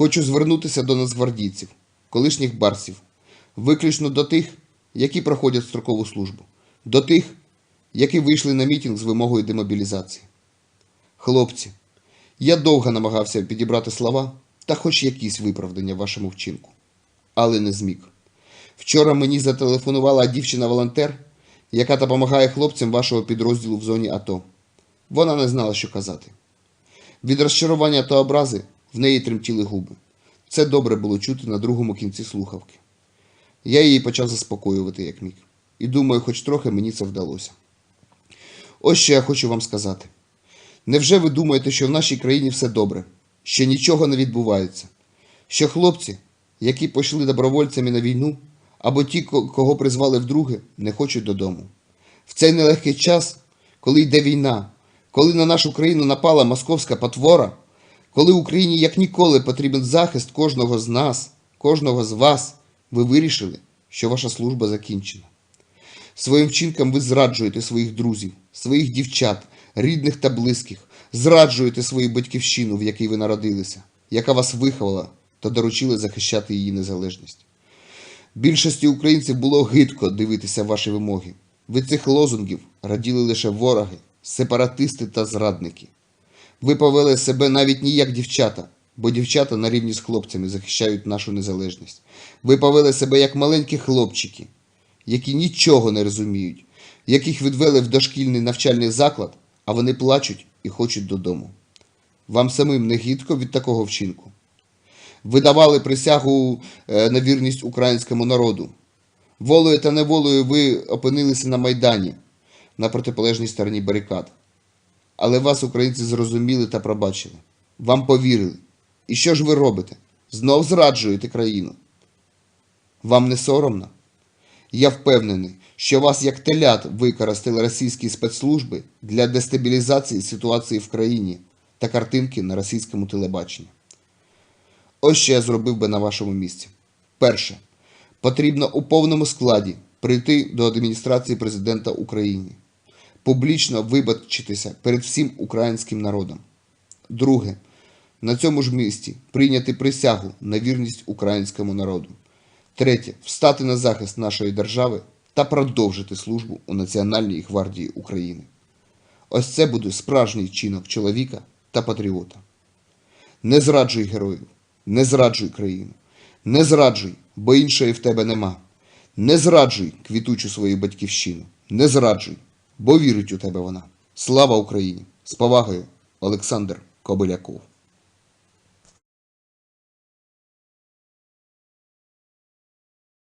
Хочу звернутися до нацгвардійців, колишніх барсів, виключно до тих, які проходять строкову службу, до тих, які вийшли на мітинг з вимогою демобілізації. Хлопці, я довго намагався підібрати слова та хоч якісь виправдання вашому вчинку, але не зміг. Вчора мені зателефонувала дівчина-волонтер, яка допомагає хлопцям вашого підрозділу в зоні АТО. Вона не знала, що казати. Від розчарування та образи в неї тремтіли губи. Це добре було чути на другому кінці слухавки. Я її почав заспокоювати, як міг. І думаю, хоч трохи мені це вдалося. Ось що я хочу вам сказати. Невже ви думаєте, що в нашій країні все добре, що нічого не відбувається, що хлопці, які пішли добровольцями на війну, або ті, кого призвали вдруге, не хочуть додому? В цей нелегкий час, коли йде війна, коли на нашу країну напала московська потвора, коли Україні як ніколи потрібен захист кожного з нас, кожного з вас, ви вирішили, що ваша служба закінчена. Своїм вчинком ви зраджуєте своїх друзів, своїх дівчат, рідних та близьких, зраджуєте свою батьківщину, в якій ви народилися, яка вас виховала та доручила захищати її незалежність. Більшості українців було гидко дивитися ваші вимоги. Від цих лозунгів раділи лише вороги, сепаратисти та зрадники. Ви повели себе навіть не як дівчата, бо дівчата на рівні з хлопцями захищають нашу незалежність. Ви повели себе як маленькі хлопчики, які нічого не розуміють, яких відвели в дошкільний навчальний заклад, а вони плачуть і хочуть додому. Вам самим не гідко від такого вчинку. Ви давали присягу е, на вірність українському народу. Волею та неволею ви опинилися на Майдані на протиполежній стороні барикад. Але вас українці зрозуміли та пробачили. Вам повірили. І що ж ви робите? Знов зраджуєте країну. Вам не соромно? Я впевнений, що вас як телят використали російські спецслужби для дестабілізації ситуації в країні та картинки на російському телебаченні. Ось що я зробив би на вашому місці. Перше. Потрібно у повному складі прийти до адміністрації президента України, публічно вибачитися перед всім українським народом. Друге. На цьому ж місці прийняти присягу на вірність українському народу. Третє. Встати на захист нашої держави та продовжити службу у Національній гвардії України. Ось це буде справжній вчинок чоловіка та патріота. Не зраджуй героїв, не зраджуй країну, не зраджуй, бо іншої в тебе нема. Не зраджуй квітучу свою батьківщину, не зраджуй, бо вірить у тебе вона. Слава Україні! З повагою, Олександр Кобиляков.